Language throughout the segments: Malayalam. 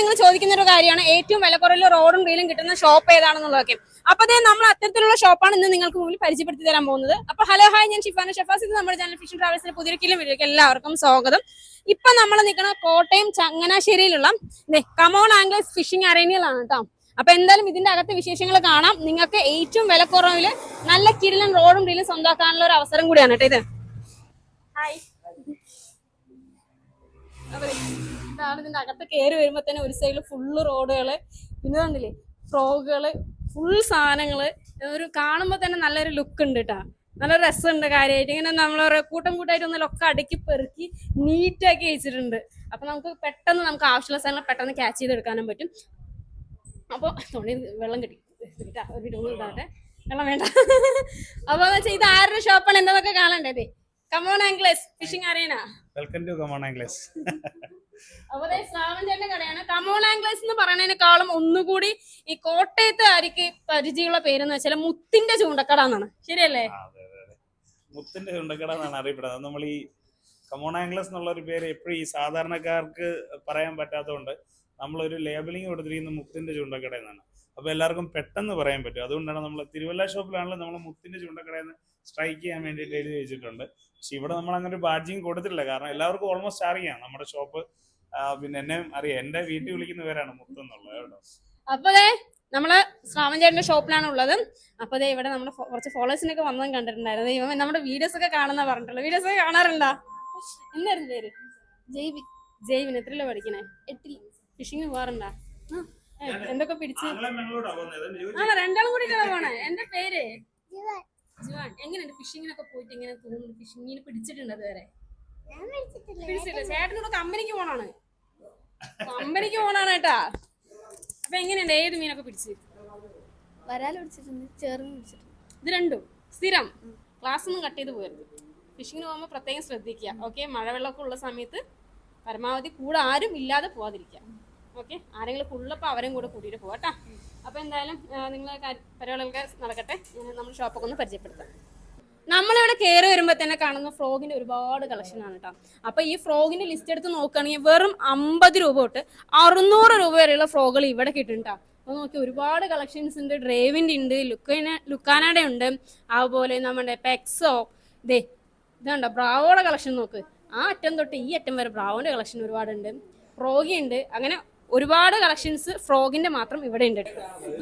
നിങ്ങൾ ചോദിക്കുന്ന ഒരു കാര്യമാണ് ഏറ്റവും വില കുറവുള്ള റോഡും റീലും കിട്ടുന്ന ഷോപ്പ് ഏതാണെന്നുള്ളതൊക്കെ. അപ്പൊ അതേ നമ്മൾ അത്തരത്തിലുള്ള ഷോപ്പാണ് ഇന്ന് നിങ്ങൾക്ക് മുമ്പിൽ പരിചയപ്പെടുത്തി തരാൻ പോകുന്നത്. അപ്പൊ ഹലോ ഹായ് ഞാൻ ഷിഫാന ഷെഫാസ്. ഇത് നമ്മുടെ ചാനൽ ഫിഷൻ ട്രാവൽസിന്റെ പുതിയ കിലും വീഡിയോക്ക് എല്ലാവർക്കും സ്വാഗതം. ഇപ്പൊ നമ്മൾ നിൽക്കുന്ന കോട്ടയം ചങ്ങനാശ്ശേരിയിലുള്ള കമോൺ ആംഗ്ലേസ് ഫിഷിംഗ് അറേനിയലാണ് കേട്ടോ. അപ്പൊ എന്തായാലും ഇതിന്റെ അകത്തെ വിശേഷങ്ങൾ കാണാം. നിങ്ങൾക്ക് ഏറ്റവും വില കുറവിൽ നല്ല കിരിലും റോഡും റീലും സ്വന്തമാക്കാനുള്ള ഒരു അവസരം കൂടിയാണ് കേട്ടോ ഇത്. ഹായ് ഇതാണ് ഇതിന്റെ അകത്ത് കയറി വരുമ്പോ തന്നെ ഒരു സൈഡിൽ ഫുള്ള് റോഡുകൾ പിന്നെ കണ്ടില്ലേ ഫ്രോഗുകൾ ഫുൾ സാധനങ്ങൾ ഒരു കാണുമ്പോൾ തന്നെ നല്ലൊരു ലുക്ക് ഉണ്ട് കേട്ടാ നല്ല രസമുണ്ട് കാര്യമായിട്ട് ഇങ്ങനെ നമ്മൾ കൂട്ടം കൂട്ടായിട്ട് ഒന്നൊക്കെ അടുക്കി പെറുക്കി നീറ്റാക്കി വെച്ചിട്ടുണ്ട്. അപ്പൊ നമുക്ക് പെട്ടെന്ന് നമുക്ക് ആവശ്യമുള്ള സാധനങ്ങൾ പെട്ടെന്ന് ക്യാച്ച് ചെയ്തെടുക്കാനും പറ്റും. അപ്പൊ തുണി വെള്ളം കിട്ടി ഒരു വെള്ളം വേണ്ട. അപ്പൊ ഇത് ആരുടെ ഷോപ്പാണ് എന്താന്നൊക്കെ കാണണ്ടേ കമോൺ ആംഗ്ലേസ് ഫിഷിംഗ് അറിയണോ welcome to come on anglers അപ്പൊ ശ്രാവൺ കടയാണ്. കമോൺ ആംഗ്ലേസ് എന്ന് പറയുന്നതിനേക്കാളും ഒന്നുകൂടി ഈ കോട്ടയത്ത് കോട്ടയത്തുകാർക്ക് പരിചയമുള്ള പേരെന്ന് വെച്ചാൽ മുത്തിന്റെ ചൂണ്ടക്കട എന്നാണ്. ശരിയല്ലേ? മുത്തിന്റെ ചൂണ്ടക്കട എന്നാണ് അറിയപ്പെടുന്നത്. നമ്മൾ ഈ കമോൺ ആംഗ്ലസ് എന്നുള്ള ഒരു പേര് എപ്പോഴും ഈ സാധാരണക്കാർക്ക് പറയാൻ പറ്റാത്തതുകൊണ്ട് നമ്മളൊരു ലേബലിംഗ് കൊടുത്തിരിക്കുന്നത് മുത്തിന്റെ ചൂണ്ടക്കട എന്നാണ്. അപ്പൊ എല്ലാവർക്കും പെട്ടെന്ന് പറയാൻ പറ്റും. അതുകൊണ്ടാണ് നമ്മൾ തിരുവല്ല ഷോപ്പിലാണല്ലോ നമ്മൾ മുത്തിന്റെ ചൂണ്ടക്കടയിൽ നിന്ന് സ്ട്രൈക്ക് ചെയ്യാൻ വേണ്ടിയിട്ട് എഴുതി വെച്ചിട്ടുണ്ട്. പക്ഷെ ഇവിടെ നമ്മൾ അങ്ങനെ ഒരു ബാഡ്ജിങ് കൊടുത്തിട്ടില്ല. കാരണം എല്ലാവർക്കും ഓൾമോസ്റ്റ് അറിയാം. നമ്മുടെ ഷോപ്പ് പിന്നെ എന്നെ അറിയാം. എന്റെ വീട്ടിൽ വിളിക്കുന്ന പേരാണ് മുത്ത് എന്നുള്ളത്. കേട്ടോ. നമ്മൾ ചേട്ടന്റെ ഷോപ്പിലാണ് ഉള്ളത്. അപ്പൊ ദേ ഇവിടെ നമ്മുടെ കുറച്ച് ഫോളോവേഴ്സിനൊക്കെ വന്നതും കണ്ടിട്ടുണ്ടായിരുന്നു. ഇവ നമ്മുടെ വീഡിയോസ് ഒക്കെ കാണുന്ന പറഞ്ഞിട്ടുള്ളൂ വീഡിയോസ് ഒക്കെ കാണാറുണ്ടോ? എന്തായിരുന്നു പേര്. ജൈവി ജൈവിൻ എത്രയല്ലേ പഠിക്കണേ? എട്ടിൽ ഫിഷിങ് പോകാറുണ്ടോ എന്തൊക്കെ പിടിച്ച്. ആ രണ്ടാളും കൂടി പോണേ? എന്റെ പേര്? ജുവാൻ. എങ്ങനെയുണ്ട് ഫിഷിങ്ങിനൊക്കെ പോയിട്ട് ഇങ്ങനെ തോന്നുന്നു? ഫിഷിങ്ങിന് പിടിച്ചിട്ടുണ്ട് അതുവരെ പിടിച്ചില്ല ചേട്ടനോട് കമ്പനിക്ക് പോണാണ്. കമ്പനിക്ക് പോണാണ് കേട്ടാ. അപ്പൊ എങ്ങനെയുണ്ട്? ഏത് മീനൊക്കെ പിടിച്ച്? വരാൽ പിടിച്ചിട്ടുണ്ട് ചേർന്ന് പിടിച്ചിട്ടുണ്ട്. ഇത് രണ്ടും സ്ഥിരം. ക്ലാസ് ഒന്നും കട്ട് ചെയ്ത് പോകരുത്. ഫിഷിങ്ങിന് പോകുമ്പോൾ പ്രത്യേകം ശ്രദ്ധിക്കുക. ഓക്കെ? മഴവെള്ളമൊക്കെ ഉള്ള സമയത്ത് പരമാവധി കൂടെ ആരും ഇല്ലാതെ പോവാതിരിക്കുക. ഓക്കെ? ആരെങ്കിലും ഉള്ളപ്പോൾ അവരും കൂടെ കൂട്ടിയിട്ട് പോകാം കേട്ടോ അപ്പോൾ എന്തായാലും നിങ്ങൾ പരിപാടികളൊക്കെ നടക്കട്ടെ. നമ്മൾ ഷോപ്പൊക്കെ ഒന്ന് പരിചയപ്പെടുത്താം. നമ്മളിവിടെ കയറി വരുമ്പോൾ തന്നെ കാണുന്ന ഫ്രോഗിന്റെ ഒരുപാട് കളക്ഷൻ ആണ് കേട്ടോ അപ്പൊ ഈ ഫ്രോഗിന്റെ ലിസ്റ്റ് എടുത്ത് നോക്കുകയാണെങ്കിൽ വെറും അമ്പത് രൂപ തൊട്ട് അറുന്നൂറ് രൂപ വരെയുള്ള ഫ്രോഗുകൾ ഇവിടെ കിട്ടും ട്ടോ. അപ്പോൾ നോക്കി ഒരുപാട് കളക്ഷൻസ് ഉണ്ട്. ഡ്രൈവിന്റെ ഉണ്ട് ലുക്കാന ലുക്കാനയുടെ ഉണ്ട്. അതുപോലെ നമ്മുടെ പെക്സോ ഇതേ ഇതുണ്ടോ ബ്രാവോയുടെ കളക്ഷൻ നോക്ക്. ആ അറ്റം തൊട്ട് ഈ അറ്റം വരെ ബ്രാവോന്റെ കളക്ഷൻ ഒരുപാടുണ്ട്. ഫ്രോഗി ഉണ്ട്. അങ്ങനെ ഒരുപാട് കളക്ഷൻസ് ഫ്രോഗിന്റെ മാത്രം ഇവിടെ ഉണ്ട്.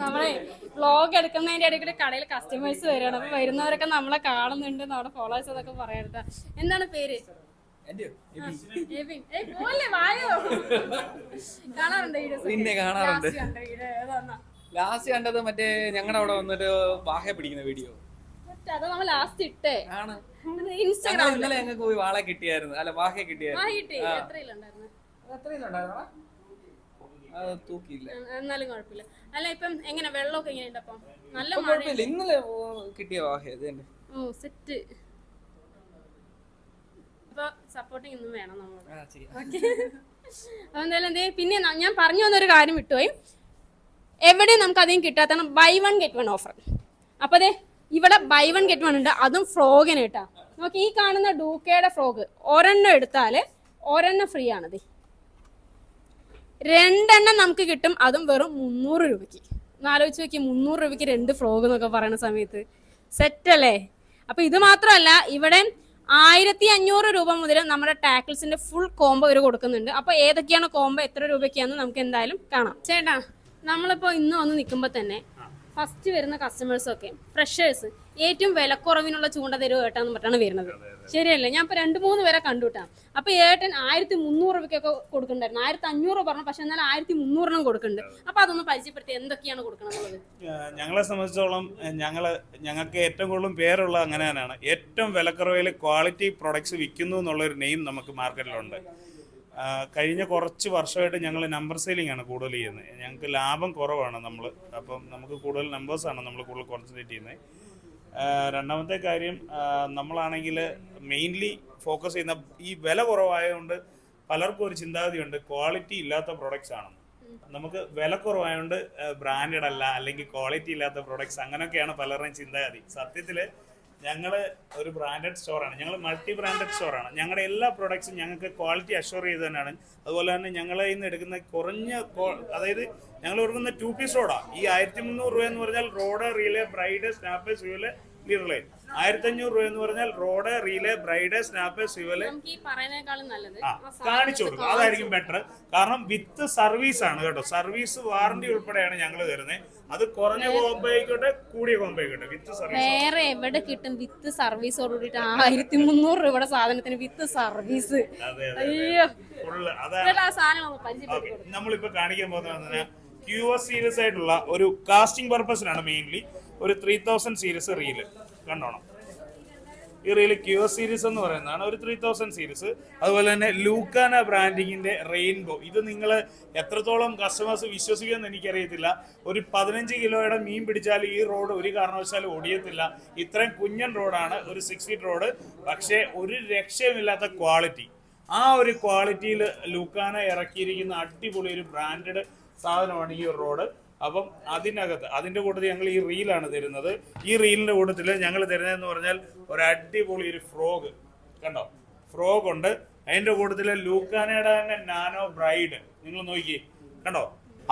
നമ്മളെ വ്ളോഗ് എടുക്കുന്നതിന്റെ ഇടയ്ക്ക് കടയിൽ കസ്റ്റമേഴ്സ് വരികയാണ് അപ്പൊ വരുന്നവരൊക്കെ നമ്മളെ കാണുന്നുണ്ട്. നമ്മുടെ ഫോളോവേഴ്സ് അതൊക്കെ പറയരുത് എന്താണ് പേര്? കാണാറുണ്ട് ലാസ്റ്റ് കണ്ടത് മറ്റേ ഞങ്ങളുടെ അവിടെ വന്നിട്ട് വാഹ പിടിക്കുന്ന വീഡിയോ അത് നമ്മൾ ലാസ്റ്റ് ഇട്ടേ. ആണ്. ഇൻസ്റ്റാഗ്രാമിൽ ഇന്നലെ ഞങ്ങൾക്ക് പോയി വാളെ കിട്ടിയായിരുന്നു. അല്ല വാഹ കിട്ടിയായിരുന്നു. എന്നാലും കുഴപ്പമില്ല. അല്ല ഇപ്പം എങ്ങനെ വെള്ളമൊക്കെ എങ്ങനെയുണ്ട് അപ്പം? നല്ല കുഴപ്പമില്ല. ഇന്നലെ കിട്ടിയ ഓ സെറ്റ്. അപ്പൊ സപ്പോർട്ടിങ് ഇന്നും വേണം നമ്മൾ അപ്പൊ എന്തായാലും എന്തേ പിന്നെ ഞാൻ പറഞ്ഞു വന്നൊരു കാര്യം വിട്ടുപോയി. എവിടെ നമുക്ക് അധികം കിട്ടാത്ത buy one get one offer അപ്പൊ അതെ ഇവിടെ ബൈ വൺ ഗെറ്റ് വൺ ഉണ്ട്. അതും ഫ്രോഗിന് കേട്ടാ. നോക്കി ഈ കാണുന്ന ഡൂക്കയുടെ ഫ്രോഗ് ഒരെണ്ണം എടുത്താൽ ഒരെണ്ണം ഫ്രീ ആണത് രണ്ടെണ്ണം നമുക്ക് കിട്ടും. അതും വെറും മുന്നൂറ് രൂപയ്ക്ക്. ആലോചിച്ച് നോക്കി മുന്നൂറ് രൂപയ്ക്ക് രണ്ട് ഫ്ലോഗ് എന്നൊക്കെ പറയുന്ന സമയത്ത്. സെറ്റ് അല്ലേ? അപ്പൊ ഇത് മാത്രമല്ല ഇവിടെ ആയിരത്തി അഞ്ഞൂറ് രൂപ മുതൽ നമ്മുടെ ടാക്കിൾസിന്റെ ഫുൾ കോംബോ ഇവർ കൊടുക്കുന്നുണ്ട്. അപ്പൊ ഏതൊക്കെയാണ് കോംബോ എത്ര രൂപയ്ക്കാന്ന് നമുക്ക് എന്തായാലും കാണാം. ചേട്ടാ നമ്മളിപ്പോ ഇന്ന് വന്ന് നിൽക്കുമ്പോൾ തന്നെ ഫസ്റ്റ് വരുന്ന കസ്റ്റമേഴ്സ് ഒക്കെ ഫ്രഷേഴ്സ് ഏറ്റവും വിലക്കുറവിനുള്ള ചൂണ്ട തരുമോ ഏട്ടാന്ന് പറഞ്ഞാണ് വരുന്നത്. ശരിയല്ലേ? ഞാൻ ഇപ്പൊ രണ്ട് മൂന്ന് പേരെ കണ്ടുട്ടാ അപ്പൊ ഏട്ടൻ ആയിരത്തി മുന്നൂറ് രൂപയ്ക്കൊക്കെ കൊടുക്കണ്ടായിരുന്നു ആയിരത്തി അഞ്ഞൂറ് പറഞ്ഞു പക്ഷെ എന്നാൽ ആയിരത്തി മുന്നൂറിനും കൊടുക്കുന്നുണ്ട്. അപ്പൊ അതൊന്ന് പരിചയപ്പെടുത്തി എന്തൊക്കെയാണ് കൊടുക്കണമെന്നുള്ളത് ഞങ്ങളെ സംബന്ധിച്ചോളം ഞങ്ങൾ ഞങ്ങൾക്ക് ഏറ്റവും കൂടുതൽ പേരുള്ള അങ്ങനെ തന്നെയാണ് ഏറ്റവും വിലക്കുറവിൽ ക്വാളിറ്റി പ്രൊഡക്ട്സ് വിൽക്കുന്നു എന്നുള്ളൊരു നെയിം നമുക്ക് മാർക്കറ്റിലുണ്ട് കഴിഞ്ഞ കുറച്ച് വർഷമായിട്ട് ഞങ്ങൾ നമ്പർ സെയിലിംഗ് ആണ് കൂടുതൽ ചെയ്യുന്നത്. ഞങ്ങൾക്ക് ലാഭം കുറവാണ് നമ്മൾ അപ്പം നമുക്ക് കൂടുതൽ നമ്പേഴ്സാണ് നമ്മൾ കൂടുതൽ കോൺസെൻട്രേറ്റ് ചെയ്യുന്നത്. രണ്ടാമത്തെ കാര്യം നമ്മളാണെങ്കിൽ മെയിൻലി ഫോക്കസ് ചെയ്യുന്ന ഈ വില കുറവായതുകൊണ്ട് പലർക്കും ഒരു ചിന്താഗതിയുണ്ട് ക്വാളിറ്റി ഇല്ലാത്ത പ്രൊഡക്ട്സ് ആണെന്ന്. നമുക്ക് വില കുറവായതുകൊണ്ട് ബ്രാൻഡഡ് അല്ല അല്ലെങ്കിൽ ക്വാളിറ്റി ഇല്ലാത്ത പ്രൊഡക്ട്സ് അങ്ങനെയൊക്കെയാണ് പലരുടെയും ചിന്താഗതി. സത്യത്തിൽ ഞങ്ങൾ ഒരു ബ്രാൻഡഡ് സ്റ്റോറാണ് ഞങ്ങൾ മൾട്ടി ബ്രാൻഡഡ് സ്റ്റോറാണ് ഞങ്ങളുടെ എല്ലാ പ്രൊഡക്ട്സും ഞങ്ങൾക്ക് ക്വാളിറ്റി അഷ്യൂർ ചെയ്ത് തന്നെയാണ്. അതുപോലെ തന്നെ ഞങ്ങളെ ഇന്ന് എടുക്കുന്ന കുറഞ്ഞ അതായത് ഞങ്ങൾ കൊടുക്കുന്ന ടു പീസ് റോഡാണ് ഈ ആയിരത്തി മുന്നൂറ് രൂപ എന്ന് പറഞ്ഞാൽ റോഡ് റീലേ ബ്രൈഡ് സ്നാപ്പ് സ്യൂൽ ലീറലേ ആയിരത്തി അഞ്ഞൂറ് രൂപ എന്ന് പറഞ്ഞാൽ റോഡ് റീലേ ബ്രൈഡ് സ്നാപ്പ് സിവൽ കാണിച്ചു കൊടുക്കും. അതായിരിക്കും ബെറ്റർ കാരണം വിത്ത് സർവീസ് ആണ് കേട്ടോ. സർവീസ് വാറണ്ടി ഉൾപ്പെടെയാണ് ഞങ്ങൾ തരുന്നത്. അത് കുറഞ്ഞ കോമ്പോ ആയിക്കോട്ടെ കൂടിയ കോമ്പോ ആയിക്കോട്ടെ വിത്ത് സർവീസ് വേറെ എവിടെ കിട്ടും വിത്ത് സർവീസോട് കൂടിയിട്ട് ആയിരത്തി മുന്നൂറ് രൂപയുടെ സാധനത്തിന് വിത്ത് സർവീസ് നമ്മളിപ്പോ കാണിക്കാൻ പോകുന്ന ക്യു എസ് സീരിയസ് ആയിട്ടുള്ള ഒരു കാസ്റ്റിംഗ് പർപ്പസിനാണ് മെയിൻലി ഒരു ത്രീ തൗസൻഡ് സീരീസ് റീൽ കണ്ടോണം. ഈ റീൽ ക്യു എസ് സീരീസ് എന്ന് പറയുന്നതാണ് ഒരു ത്രീ തൗസൻഡ് സീരീസ് അതുപോലെ തന്നെ ലൂക്കാന ബ്രാൻഡിങ്ങിന്റെ റെയിൻബോ ഇത് നിങ്ങൾ എത്രത്തോളം കസ്റ്റമേഴ്സ് വിശ്വസിക്കുമെന്ന് എനിക്കറിയത്തില്ല. ഒരു പതിനഞ്ച് കിലോയുടെ മീൻ പിടിച്ചാൽ ഈ റോഡ് ഒരു കാരണവശാലും ഒടിയത്തില്ല ഇത്രയും കുഞ്ഞൻ റോഡാണ് ഒരു സിക്സ് ഫീറ്റ് റോഡ് പക്ഷേ ഒരു രക്ഷയുമില്ലാത്ത ക്വാളിറ്റി ആ ഒരു ക്വാളിറ്റിയിൽ ലൂക്കാന ഇറക്കിയിരിക്കുന്ന അടിപൊളി ഒരു ബ്രാൻഡഡ് സാധനമാണ് ഈ റോഡ് അപ്പം അതിനകത്ത് അതിന്റെ കൂട്ടത്തിൽ ഞങ്ങൾ ഈ റീലാണ് തരുന്നത്. ഈ റീലിന്റെ കൂട്ടത്തിൽ ഞങ്ങൾ തരുന്നതെന്ന് പറഞ്ഞാൽ ഒരു അടിപൊളി ഒരു ഫ്രോഗ്. കണ്ടോ? ഫ്രോഗ് ഉണ്ട്. അതിന്റെ കൂട്ടത്തിൽ ലൂക്കാനയുടെ തന്നെ നാനോ ബ്രൈഡ്. നിങ്ങൾ നോക്കി കണ്ടോ?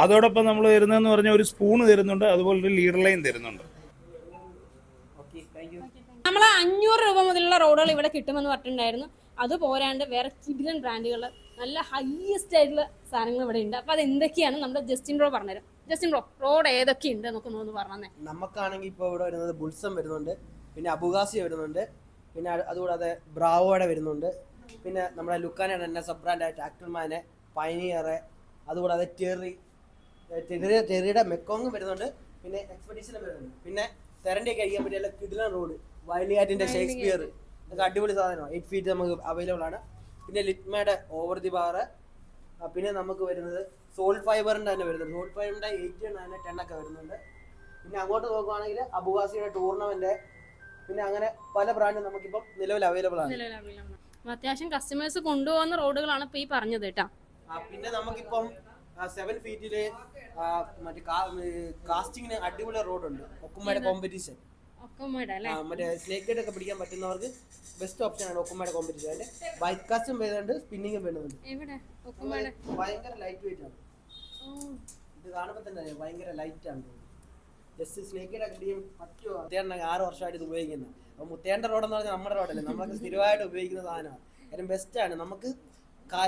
അതോടൊപ്പം നമ്മൾ തരുന്നതെന്ന് പറഞ്ഞാൽ ഒരു സ്പൂണ് തരുന്നുണ്ട് അതുപോലെ ഒരു ലീഡർ ലൈൻ തരുന്നുണ്ട്. നമ്മൾ അഞ്ഞൂറ് രൂപ മുതലുള്ള റോഡുകൾ ഇവിടെ കിട്ടുമെന്ന് പറഞ്ഞിട്ടുണ്ടായിരുന്നു. അത് പോരാണ്ട് വേറെ കിഡിലൻ ബ്രാൻഡുകൾ നല്ല ഹൈയസ്റ്റ് ആയിട്ടുള്ള സാധനങ്ങൾ ഇവിടെ ഉണ്ട്. അപ്പൊ അത് എന്തൊക്കെയാണ് നമ്മുടെ ജസ്റ്റിൻ ബ്രോ പറഞ്ഞുതരും. ജസ്റ്റിൻ ബ്രോ റോഡ് ഏതൊക്കെ ഉണ്ട് എന്നൊക്കെ ഒന്ന് പറഞ്ഞേ നമുക്കാണെങ്കിൽ ഇപ്പോൾ ഇവിടെ വരുന്നത് ബുൾസം വരുന്നുണ്ട്. പിന്നെ അബുഗാസി വരുന്നുണ്ട്. പിന്നെ അത് അതുകൂടാതെ ബ്രാവോടെ വരുന്നുണ്ട്. പിന്നെ നമ്മുടെ ലുക്കാനാണ് തന്നെ സബ് ബ്രാൻഡായ ടാക്ടർമാനെ പൈനിയറെ അതുകൂടാതെ ടെറി ടെറി ടെറിയുടെ മെക്കോങ് വരുന്നുണ്ട്. പിന്നെ എക്സ്പെഡീഷൻ വരുന്നുണ്ട്. പിന്നെ തെരണ്ടി കഴിയാൻ പറ്റിയ കിഡിലൻ റോഡ്. വയലിയാറ്റിന്റെ ഷേക്സ്പിയർ. അടിപൊളി സാധനമാണ്. എയ്റ്റ് ഫീറ്റ് നമുക്ക് അവൈലബിൾ ആണ്. പിന്നെ ലിറ്റ്മയുടെ ഓവർ ദി ബാറ് പിന്നെ നമുക്ക് വരുന്നത് സോൾ ഫൈബറിന്റെ തന്നെ വരുന്നത്. സോൾ ഫൈബറിന്റെ എയ്റ്റ് നയൻ ടെൻ ഒക്കെ വരുന്നുണ്ട്. പിന്നെ അങ്ങോട്ട് നോക്കുവാണെങ്കിൽ അബുവാസിയുടെ ടൂർണമെന്റ് പിന്നെ അങ്ങനെ പല ബ്രാൻഡും നമുക്കിപ്പം നിലവിൽ അവൈലബിൾ ആണ്. അത്യാവശ്യം കസ്റ്റമേഴ്സ് കൊണ്ടുപോകുന്ന റോഡുകളാണ് ഇപ്പൊ ഈ പറഞ്ഞത് കേട്ടാ. പിന്നെ നമുക്കിപ്പം സെവൻ ഫീറ്റിൽ മറ്റേ കാസ്റ്റിങ്ങിന് അടിപൊളി റോഡുണ്ട് ഒക്കുമ്മയുടെ കോമ്പറ്റീഷൻ മറ്റേ സ്നേക്ക് ഗൈഡ് ഒക്കെ പിടിക്കാൻ പറ്റുന്നവർക്ക് ബെസ്റ്റ് ഓപ്ഷൻ ആണ് ഒക്കുമ്മയുടെ കോമ്പറ്റീഷൻ അതിന്റെ ബൈക്ക് കാസ്റ്റും വരുന്നുണ്ട് സ്പിന്നിങ്ങും വരുന്നുണ്ട്. ഭയങ്കര ലൈറ്റ് വെയിറ്റ് ആണ് ഇത് കാണുമ്പോൾ തന്നെ ഭയങ്കര ലൈറ്റ് ആണ്. ജസ്റ്റ് സ്നേക്കിയുടെ അടിയും പറ്റിയോ മുത്തേണ്ട ആറ് വർഷമായിട്ട് ഇത് ഉപയോഗിക്കുന്നത് അപ്പൊ മുത്തേണ്ട റോഡ് എന്ന് പറഞ്ഞാൽ നമ്മുടെ റോഡല്ലേ നമ്മളൊക്കെ സ്ഥിരമായിട്ട് ഉപയോഗിക്കുന്ന സാധനമാണ്. കാര്യം ബെസ്റ്റ് ആണ്. നമുക്ക്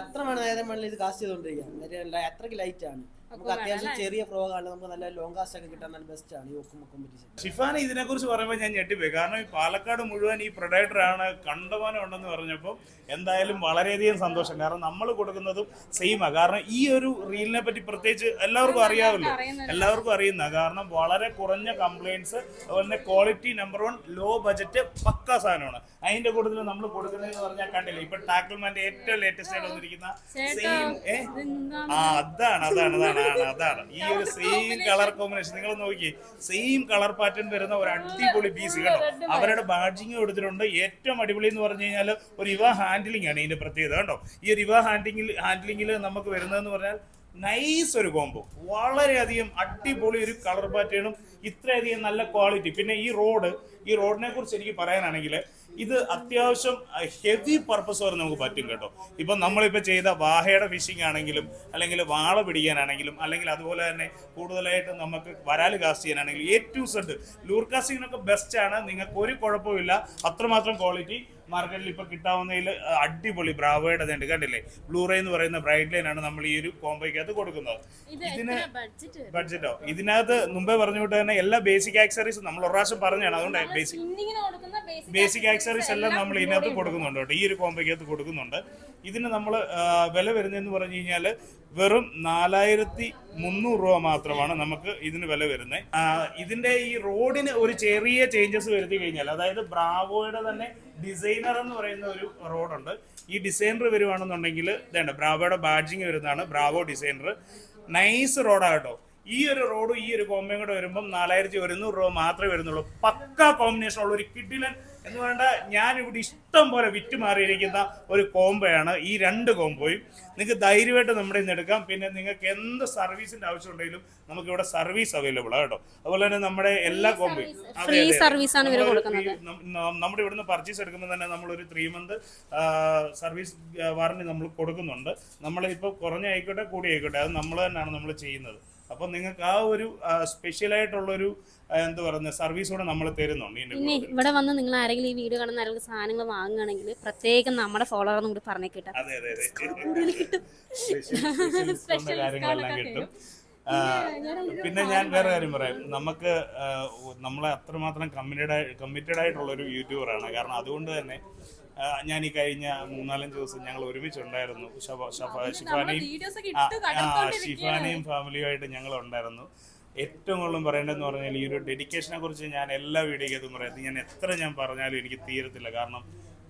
എത്ര നേരം വേണമെങ്കിലും ഇത് കാസ്റ്റ് ചെയ്തുകൊണ്ടിരിക്കാം ലൈറ്റ് ആണ്. നമുക്ക് അത്യാവശ്യം ചെറിയ ഫ്രോഗ് നമുക്ക് നല്ല ലോങ് കാസ്റ്റ് ഒക്കെ കിട്ടാൻ നല്ല ബെസ്റ്റ് ആണ് ഈ ഇതിനെ കോമ്പറ്റീഷൻ ഷിഫാൻ ഇതിനെക്കുറിച്ച് പറയുമ്പോൾ ഞാൻ ഞെട്ടിപ്പോയി. കാരണം ഈ പാലക്കാട് മുഴുവൻ ഈ പ്രൊഡക്ടറാണ് കണ്ടമാനം ഉണ്ടെന്ന് പറഞ്ഞപ്പോൾ എന്തായാലും വളരെയധികം സന്തോഷം. കാരണം നമ്മൾ കൊടുക്കുന്നതും സെയിമാ കാരണം ഈ ഒരു റീലിനെ പറ്റി പ്രത്യേകിച്ച് എല്ലാവർക്കും അറിയാമല്ലോ. എല്ലാവർക്കും അറിയുന്ന കാരണം വളരെ കുറഞ്ഞ കംപ്ലൈൻസ് അതുപോലെ തന്നെ quality number one low budget പക്ക സാധനമാണ്. അതിന്റെ കൂട്ടത്തിൽ നമ്മൾ കൊടുക്കുന്നതെന്ന് പറഞ്ഞാൽ കണ്ടില്ല? ഇപ്പൊ ടാക്കിൾമാന്റെ ഏറ്റവും ലേറ്റസ്റ്റ് ആയിട്ട് വന്നിരിക്കുന്ന സെയിം ഏ? ആ അതാണ് അതാണ് അതാണ്. ആണ് അതാണ്. ഈ ഒരു സെയിം കളർ കോമ്പിനേഷൻ നിങ്ങൾ നോക്കി സെയിം കളർ പാറ്റേൺ വരുന്ന ഒരു അടിപൊളി പീസ് കേട്ടോ. അവരുടെ ബാഡ്ജിങ് കൊടുത്തിട്ടുണ്ട്. ഏറ്റവും അടിപൊളി എന്ന് പറഞ്ഞു കഴിഞ്ഞാൽ ഒരു ഇവ ഹാൻഡിലിംഗ് ആണ് ഇതിന്റെ പ്രത്യേകത കേട്ടോ. ഈ ഒരു ഇവ ഹാൻഡിലിംഗിൽ ഹാൻഡിലിംഗിൽ നമുക്ക് വരുന്നതെന്ന് പറഞ്ഞാൽ നൈസ് ഒരു കോംബോ വളരെയധികം അടിപൊളി ഒരു കളർ പാറ്റേണും ഇത്രയധികം നല്ല ക്വാളിറ്റി പിന്നെ ഈ റോഡ് ഈ റോഡിനെ കുറിച്ച് എനിക്ക് പറയാനാണെങ്കിൽ ഇത് അത്യാവശ്യം ഹെവി പർപ്പസ് വരെ നമുക്ക് പറ്റും കേട്ടോ. ഇപ്പം നമ്മളിപ്പോൾ ചെയ്ത വാഹയുടെ ഫിഷിംഗ് ആണെങ്കിലും അല്ലെങ്കിൽ വാള പിടിക്കാനാണെങ്കിലും അല്ലെങ്കിൽ അതുപോലെ തന്നെ കൂടുതലായിട്ട് നമുക്ക് വരാൽ കാസ്റ്റ് ചെയ്യാനാണെങ്കിലും എ ടു സെഡ് ലൂർ കാസ്റ്റിങ്ങിനൊക്കെ ബെസ്റ്റ് ആണ്. നിങ്ങൾക്ക് ഒരു കുഴപ്പമില്ല അത്രമാത്രം ക്വാളിറ്റി മാർക്കറ്റിൽ ഇപ്പൊ കിട്ടാവുന്നതിൽ അടിപൊളി ബ്രാവോയുടെ ഉണ്ട് കണ്ടില്ലേ? ബ്ലൂറേ എന്ന് പറയുന്ന ബ്രൈറ്റ് ലൈൻ ആണ് നമ്മൾ ഈ ഒരു കോംബോയ്ക്കകത്ത് കൊടുക്കുന്നത്. ഇത് ഇതിന് ബഡ്ജറ്റോ ഇതിനകത്ത് മുമ്പേ പറഞ്ഞുകൊണ്ട് തന്നെ എല്ലാ ബേസിക് ആക്സറീസും നമ്മൾ ഒരു പ്രാവശ്യം പറഞ്ഞാണ് അതുകൊണ്ട് ബേസിക് ബേസിക് ആക്സറീസ് എല്ലാം നമ്മൾ ഇതിനകത്ത് കൊടുക്കുന്നുണ്ട് കേട്ടോ. ഈ ഒരു കോമ്പയ്ക്കകത്ത് കൊടുക്കുന്നുണ്ട്. ഇതിന് നമ്മൾ വില വരുന്നതെന്ന് പറഞ്ഞു കഴിഞ്ഞാൽ വെറും നാലായിരത്തി മുന്നൂറ് രൂപ മാത്രമാണ് നമുക്ക് ഇതിന് വില വരുന്നത് ഇതിന്റെ ഈ റോഡിന് ഒരു ചെറിയ ചേഞ്ചസ് വരുത്തി കഴിഞ്ഞാൽ അതായത് ബ്രാവോയുടെ തന്നെ ഡിസൈനർ എന്ന് പറയുന്ന ഒരു റോഡുണ്ട്. ഈ ഡിസൈനർ വരുവാണെന്നുണ്ടെങ്കിൽ ഇതേണ്ട ബ്രാവോയുടെ ബാഡ്ജിങ് വരുന്നതാണ് ബ്രാവോ ഡിസൈനർ നൈസ് റോഡാണ് കേട്ടോ. ഈ ഒരു റോഡും ഈ ഒരു കോമ്പയും കൂടെ വരുമ്പം നാലായിരത്തി ഒരുന്നൂറ് രൂപ മാത്രമേ വരുന്നുള്ളൂ. പക്ക കോമ്പിനേഷൻ ഉള്ള ഒരു കിഡിലൻ എന്ന് വേണ്ട ഞാൻ ഇവിടെ ഇഷ്ടം പോലെ വിറ്റ് മാറിയിരിക്കുന്ന ഒരു കോംബോയാണ് ഈ രണ്ട് കോംബോയും. നിങ്ങൾക്ക് ധൈര്യമായിട്ട് നമ്മുടെ ഇന്ന് എടുക്കാം. പിന്നെ നിങ്ങൾക്ക് എന്ത് സർവീസിന്റെ ആവശ്യം ഉണ്ടെങ്കിലും നമുക്ക് ഇവിടെ സർവീസ് അവൈലബിൾ ആണ് കേട്ടോ. അതുപോലെ തന്നെ നമ്മുടെ എല്ലാ കോംബോയും നമ്മുടെ ഇവിടുന്ന് പർച്ചേസ് എടുക്കുമ്പോൾ തന്നെ നമ്മൾ ഒരു ത്രീ മന്ത് സർവീസ് വാറണ്ടി നമ്മൾ കൊടുക്കുന്നുണ്ട്. നമ്മളിപ്പോൾ കുറഞ്ഞ കുറഞ്ഞായിക്കോട്ടെ കൂടി ആയിക്കോട്ടെ അത് നമ്മൾ തന്നെയാണ് നമ്മൾ ചെയ്യുന്നത്. അപ്പോൾ നിങ്ങൾക്ക് ആ ഒരു സ്പെഷ്യൽ ആയിട്ടുള്ളൊരു ഒരു എന്താ പറയുന്നത് സർവീസ് കൂടെ നമ്മൾ തരുന്നുണ്ട് പിന്നെ ഇവിടെ വന്ന് നിങ്ങൾ ആരെങ്കിലും ഈ വീഡിയോ കാണുന്ന ആരെങ്കിലും സാധനങ്ങൾ വാങ്ങുകയാണെങ്കിൽ പ്രത്യേകം നമ്മുടെ ഫോളോവർ കൂടി പറഞ്ഞു അതെ അതെ അതെ. Discount കാര്യങ്ങളെല്ലാം കിട്ടും. പിന്നെ ഞാൻ വേറെ കാര്യം പറയാം. നമുക്ക് നമ്മളെ അത്രമാത്രം കമ്മിറ്റഡ് കമ്മിറ്റഡ് ആയിട്ടുള്ള ഒരു യൂട്യൂബറാണ് കാരണം അതുകൊണ്ട് തന്നെ ഞാൻ ഈ കഴിഞ്ഞ മൂന്നാലഞ്ച് ദിവസം ഞങ്ങൾ ഒരുമിച്ചുണ്ടായിരുന്നു. ഷിഫാനെയും ഷിഫാനെയും ഫാമിലിയുമായിട്ട് ഞങ്ങൾ ഉണ്ടായിരുന്നു ഏറ്റവും കൂടുതൽ പറയേണ്ടതെന്ന് പറഞ്ഞാൽ ഈ ഒരു ഡെഡിക്കേഷനെ കുറിച്ച് ഞാൻ എല്ലാ വീഡിയോയ്ക്കകത്തും പറയുന്നത് ഞാൻ എത്ര ഞാൻ പറഞ്ഞാലും എനിക്ക് തീരത്തില്ല. കാരണം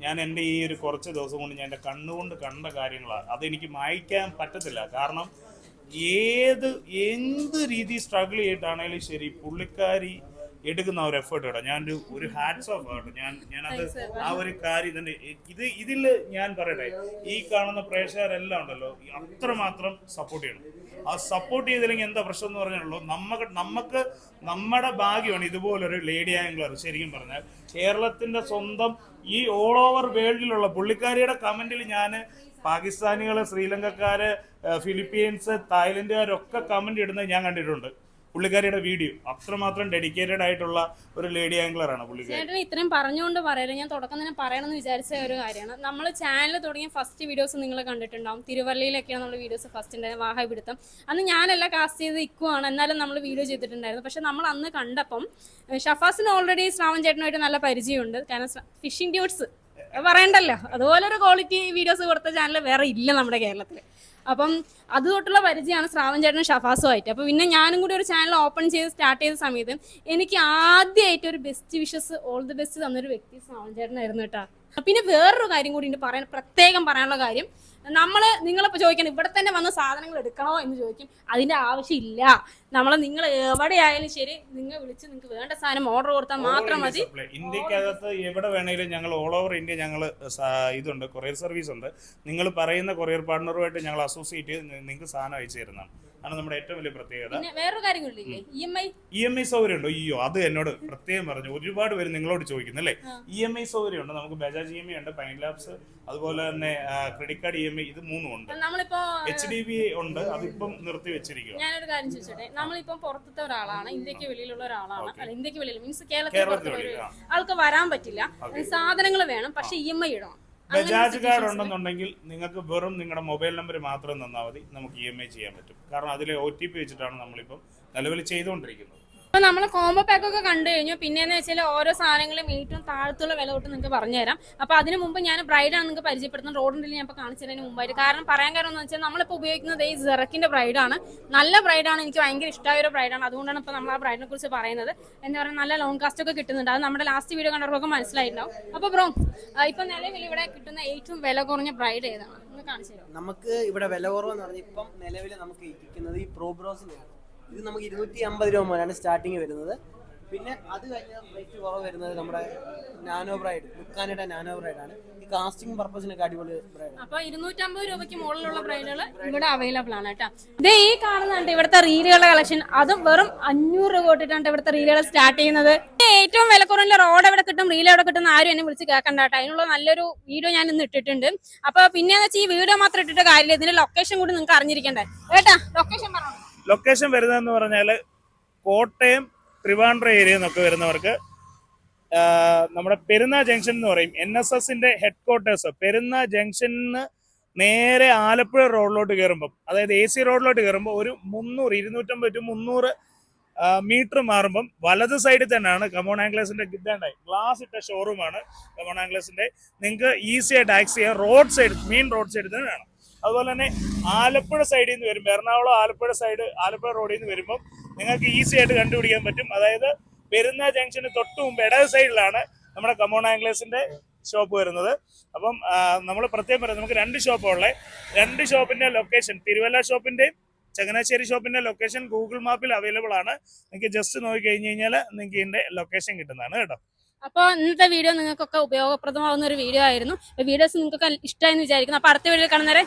ഞാൻ എന്റെ ഈ ഒരു കുറച്ച് ദിവസം കൊണ്ട് ഞാൻ എന്റെ കണ്ണുകൊണ്ട് കണ്ട കാര്യങ്ങളാണ്. അതെനിക്ക് മായ്ക്കാൻ പറ്റത്തില്ല. കാരണം ഏത് എന്ത് രീതി സ്ട്രഗിൾ ചെയ്തിട്ടാണെങ്കിലും ശരി പുള്ളിക്കാരി എടുക്കുന്ന ഒരു എഫേർട്ട് കേട്ടോ ഞാൻ ഒരു ഹാറ്റ്സ് ഓഫ് കേട്ടോ ഞാൻ ഞാനത് ആ ഒരു കാര്യം തന്നെ ഇത് ഇതിൽ ഞാൻ പറയട്ടെ ഈ കാണുന്ന പ്രേക്ഷകരെല്ലാം ഉണ്ടല്ലോ അത്രമാത്രം സപ്പോർട്ട് ചെയ്യണം. ആ സപ്പോർട്ട് ചെയ്തില്ലെങ്കിൽ എന്താ പ്രശ്നം എന്ന് പറഞ്ഞാലുള്ളൂ നമുക്ക് നമുക്ക് നമ്മുടെ ഭാഗ്യമാണ് ഇതുപോലൊരു ലേഡി ആംഗ്ലർ ശരിക്കും പറഞ്ഞാൽ. കേരളത്തിന്റെ സ്വന്തം ഈ ഓൾ ഓവർ വേൾഡിലുള്ള പുള്ളിക്കാരിയുടെ കമന്റിൽ ഞാൻ പാകിസ്ഥാനികൾ ശ്രീലങ്കക്കാര് ഫിലിപ്പീൻസ് തായ്ലൻഡുകാരൊക്കെ കമന്റ് ഇടുന്നത് ഞാൻ കണ്ടിട്ടുണ്ട്. പുള്ളിക്കാരിയുടെ വീഡിയോ. അത്രമാത്രം ഡെഡിക്കേറ്റഡ് ആയിട്ടുള്ള ഒരു ലേഡി ആണ് പുള്ളിക്കാരി. ഇത്രയും പറഞ്ഞുകൊണ്ട് പറയല്ലോ? ഞാൻ തുടക്കം തന്നെ പറയണമെന്ന് വിചാരിച്ച ഒരു കാര്യമാണ്. നമ്മൾ ചാനൽ തുടങ്ങിയ ഫസ്റ്റ് വീഡിയോസ് നിങ്ങൾ കണ്ടിട്ടുണ്ടാവും. തിരുവല്ലയിലൊക്കെയാണ് നമ്മൾ വീഡിയോസ് ഫസ്റ്റ് ഉണ്ടായിരുന്നത് വാഹപിടുത്തം അന്ന് ഞാനല്ല കാസ്റ്റ് ചെയ്ത് ഇക്കുവാണ് എന്നാലും നമ്മൾ വീഡിയോ ചെയ്തിട്ടുണ്ടായിരുന്നു. പക്ഷെ നമ്മൾ അന്ന് കണ്ടപ്പം ഷഫാസിന് ഓൾറെഡി ശ്രാവൺ ചേട്ടനുമായിട്ട് നല്ല പരിചയമുണ്ട്. കാരണം ഫിഷിംഗ് ഡ്യൂട്ട്സ് പറയണ്ടല്ലോ. അതുപോലെ ഒരു ക്വാളിറ്റി വീഡിയോസ് കൊടുത്ത ചാനൽ വേറെ ഇല്ല നമ്മുടെ കേരളത്തിൽ അപ്പം അത് തൊട്ടുള്ള പരിചയമാണ് ശ്രാവൺ ചേട്ടനും ഷഫാസുമായിട്ട്. അപ്പോൾ പിന്നെ ഞാനും കൂടി ഒരു ചാനൽ ഓപ്പൺ ചെയ്ത് സ്റ്റാർട്ട് ചെയ്ത സമയത്ത് എനിക്ക് ആദ്യമായിട്ട് ഒരു best wishes all the best തന്നൊരു വ്യക്തി ശ്രാവൺ ചേട്ടനായിരുന്നു കേട്ടോ. പിന്നെ വേറൊരു കാര്യം കൂടി പറയാൻ പ്രത്യേകം പറയാനുള്ള കാര്യം നമ്മൾ നിങ്ങളിപ്പോൾ ചോദിക്കണം ഇവിടെ തന്നെ വന്ന സാധനങ്ങൾ എടുക്കണോ എന്ന് ചോദിക്കും. അതിന്റെ ആവശ്യമില്ല. നമ്മൾ നിങ്ങൾ എവിടെയായാലും ശരി നിങ്ങൾ വിളിച്ച് നിങ്ങൾക്ക് വേണ്ട സാധനം ഓർഡർ കൊടുത്താൽ മാത്രം മതി. ഇന്ത്യക്കകത്ത് എവിടെ വേണമെങ്കിലും ഞങ്ങൾ ഓൾ ഓവർ ഇന്ത്യ ഞങ്ങൾ ഇതുണ്ട് കൊറിയർ സർവീസ് ഉണ്ട്. നിങ്ങൾ പറയുന്ന കൊറിയർ പാർട്ണറുമായിട്ട് ഞങ്ങൾ അസോസിയേറ്റ് ചെയ്ത് നിങ്ങൾക്ക് സാധനം അയച്ചു തരുന്നതാണ്. ആണ് നമ്മുടെ ഏറ്റവും വലിയ പ്രത്യേകത. പിന്നെ വേറൊരു കാര്യം കൂടിയില്ലേ E M I E M I സൗകര്യം ഉണ്ടോ അയ്യോ അത് എന്നോട് പ്രത്യേകം പറഞ്ഞു. ഒരുപാട് പേര് നിങ്ങളോട് ചോദിക്കുന്നു അല്ലേ? ഇ എം ഐ സൗകര്യം ഉണ്ട് നമുക്ക് ബജാജ് ഇ എം ഐ ഉണ്ട് പൈൻ ലാബ്സ് അതുപോലെ തന്നെ credit card E M I ഇത് മൂന്നും ഉണ്ട്. നമ്മളിപ്പോ എച്ച് ഡി ബി ഉണ്ട് അതിപ്പം നിർത്തി വെച്ചിരിക്കും ഞാനൊരു കാര്യം ചോദിച്ചോട്ടെ? നമ്മളിപ്പം പുറത്തത്തെ ഒരാളാണ് ഇന്ത്യയ്ക്ക് വെളിയിലുള്ള ഒരാളാണ്. അല്ല ഇന്ത്യയ്ക്ക് വെളിയിൽ മീൻസ് കേരളത്തിൽ പുറത്തുള്ള ഒരു ആൾക്ക് വരാൻ പറ്റില്ല. സാധനങ്ങൾ വേണം പക്ഷെ ഇ എം ഐ ഇടണം. ബജാജ് കാർഡ് ഉണ്ടെന്നുണ്ടെങ്കിൽ നിങ്ങൾക്ക് വെറും നിങ്ങളുടെ മൊബൈൽ നമ്പർ മാത്രം തന്നാൽ മതി. നമുക്ക് ഇ എം ഐ ചെയ്യാൻ പറ്റും. കാരണം അതിലെ ഒ ടി പി വെച്ചിട്ടാണ് നമ്മളിപ്പം നിലവിൽ ചെയ്തുകൊണ്ടിരിക്കുന്നത്. അപ്പൊ നമ്മൾ കോംബോ പാക്ക് ഒക്കെ കണ്ടു കഴിഞ്ഞു. പിന്നെന്ന് വെച്ചാൽ ഓരോ സാധനങ്ങളും ഏറ്റവും താഴത്തുള്ള വില തൊട്ട് നിങ്ങൾക്ക് പറഞ്ഞുതരാം. അപ്പൊ അതിന് മുമ്പ് ഞാൻ ബ്രൈഡാണ് നിങ്ങൾക്ക് പരിചയപ്പെടുത്തുന്നത്. റോഡിൽ ഞാൻ ഇപ്പൊ കാണിച്ചതിന് മുമ്പായിട്ട്. കാരണം പറയാൻ കാരണം എന്ന് വെച്ചാൽ നമ്മളിപ്പോൾ ഉപയോഗിക്കുന്നത് ഈ സെറക്കിന്റെ ബ്രൈഡാണ് നല്ല ബ്രൈഡാണ് എനിക്ക് ഭയങ്കര ഇഷ്ടമായ ഒരു ബ്രൈഡാണ് അതുകൊണ്ടാണ് ഇപ്പൊ നമ്മൾ ആ ബ്രൈഡിനെ കുറിച്ച് പറയുന്നത്. എന്താ പറയുക നല്ല ലോങ് കാസ്റ്റ് ഒക്കെ കിട്ടുന്നുണ്ട്. അത് നമ്മുടെ ലാസ്റ്റ് വീഡിയോ കണ്ടവർക്കൊക്കെ മനസ്സിലായിട്ടുണ്ടാവും. അപ്പൊ ബ്രോ ഇപ്പൊ നിലവിൽ ഇവിടെ കിട്ടുന്ന ഏറ്റവും വില കുറഞ്ഞ ബ്രൈഡ് ഏതാണ്? നമുക്ക് ഇവിടെ വില കുറവെന്ന് പറഞ്ഞാൽ ഇപ്പം നിലവിൽ നമുക്ക് ഇരിക്കുന്നത് ഈ പ്രോബ്രോസിന്റെയാണ് ഇത് നമുക്ക് ഇരുന്നൂറ്റി അമ്പത് രൂപ മുതലാണ് സ്റ്റാർട്ടിങ് വരുന്നത്. പിന്നെ അത് കഴിഞ്ഞ റേറ്റ് കുറവ് വരുന്നത് നമ്മുടെ നാനോ ബ്രൈഡ് ലുക്കാനയുടെ നാനോ ബ്രൈഡ് ആണ്. ഈ കാസ്റ്റിംഗ് പർപ്പസിനൊക്കെ അടിപൊളി ബ്രൈഡ് അപ്പൊ ഇരുന്നൂറ്റമ്പത് രൂപയ്ക്ക് മുകളിലുള്ള ബ്രൈഡുകൾ ഇവിടെ അവൈലബിൾ ആണ് കേട്ടോ. ഈ കാണുന്നുണ്ട് ഇവിടുത്തെ റീലുകളുടെ കളക്ഷൻ അതും വെറും അഞ്ഞൂറ് രൂപ തൊട്ടിട്ടാണ് ഇവിടുത്തെ റീലുകൾ സ്റ്റാർട്ട് ചെയ്യുന്നത്. ഏറ്റവും വില കുറഞ്ഞ റോഡ് എവിടെ കിട്ടും റീൽ എവിടെ കിട്ടും ആരും എന്നെ വിളിച്ച് കേൾക്കണ്ട കേട്ടോ. അതിനുള്ള നല്ലൊരു വീഡിയോ ഞാൻ ഇന്ന് ഇട്ടിട്ടുണ്ട്. അപ്പൊ പിന്നെ വെച്ചാൽ ഈ വീഡിയോ മാത്രം ഇട്ടിട്ട് കാര്യമില്ല. ഇതിന്റെ ലൊക്കേഷൻ കൂടി നിങ്ങൾക്ക് അറിഞ്ഞിരിക്കണ്ടേ. കേട്ടാ? ലൊക്കേഷൻ പറഞ്ഞു. ലൊക്കേഷൻ വരുന്നതെന്ന് പറഞ്ഞാൽ കോട്ടയം ട്രിവാൻഡ്രം ഏരിയ എന്നൊക്കെ വരുന്നവർക്ക് നമ്മുടെ പെരുന്ന ജംഗ്ഷൻ എന്ന് പറയും. എൻ എസ് എസിന്റെ ഹെഡ് ക്വാർട്ടേഴ്സ് പെരുന്ന ജംഗ്ഷനിൽ നിന്ന് നേരെ ആലപ്പുഴ റോഡിലോട്ട് കയറുമ്പം അതായത് എ സി റോഡിലോട്ട് കയറുമ്പോൾ ഒരു മുന്നൂറ് ഇരുന്നൂറ്റമ്പത് ടു മുന്നൂറ് മീറ്റർ മാറുമ്പം വലത് സൈഡിൽ തന്നെയാണ് കമോൺ ആംഗ്ലേസിന്റെ ഇതാണ്ടായി ഗ്ലാസ് ഇട്ട ഷോറൂമാണ് കമോൺ ആംഗ്ലേസിന്റെ നിങ്ങൾക്ക് ഈസി ആയിട്ട് ആക്സ് ചെയ്യാം. റോഡ് സൈഡ് മെയിൻ റോഡ് സൈഡിൽ തന്നെ വേണം. അതുപോലെ തന്നെ ആലപ്പുഴ സൈഡിൽ നിന്ന് വരുമ്പോൾ എറണാകുളം ആലപ്പുഴ സൈഡ് ആലപ്പുഴ റോഡിൽ നിന്ന് വരുമ്പോൾ നിങ്ങൾക്ക് ഈസി ആയിട്ട് കണ്ടുപിടിക്കാൻ പറ്റും. അതായത് പെരുന്ന ജംഗ്ഷന് തൊട്ട് മുമ്പ് ഇടത് സൈഡിലാണ് നമ്മുടെ കമോൺ ആംഗ്ലേഴ്സിന്റെ ഷോപ്പ് വരുന്നത്. അപ്പം നമ്മൾ പ്രത്യേകം പറയാം നമുക്ക് രണ്ട് ഷോപ്പുള്ളത് രണ്ട് ഷോപ്പിന്റെ ലൊക്കേഷൻ തിരുവല്ല ഷോപ്പിന്റെയും ചങ്ങനാശ്ശേരി ഷോപ്പിന്റെ ലൊക്കേഷൻ ഗൂഗിൾ മാപ്പിൽ അവൈലബിൾ ആണ്. നിങ്ങൾക്ക് ജസ്റ്റ് നോക്കി കഴിഞ്ഞ് കഴിഞ്ഞാൽ നിങ്ങൾക്ക് ഇതിന്റെ ലൊക്കേഷൻ കിട്ടുന്നതാണ് കേട്ടോ. അപ്പോൾ ഇന്നത്തെ വീഡിയോ നിങ്ങൾക്കൊക്കെ ഉപയോഗപ്രദമാവുന്ന ഒരു വീഡിയോ ആയിരുന്നു. വീഡിയോസ് നിങ്ങൾക്കൊക്കെ ഇഷ്ടമായെന്ന് വിചാരിക്കുന്നു. അപ്പോൾ അടുത്ത വീഡിയോ കാണുന്നവരെ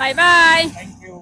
ബൈ ബൈ താങ്ക് യു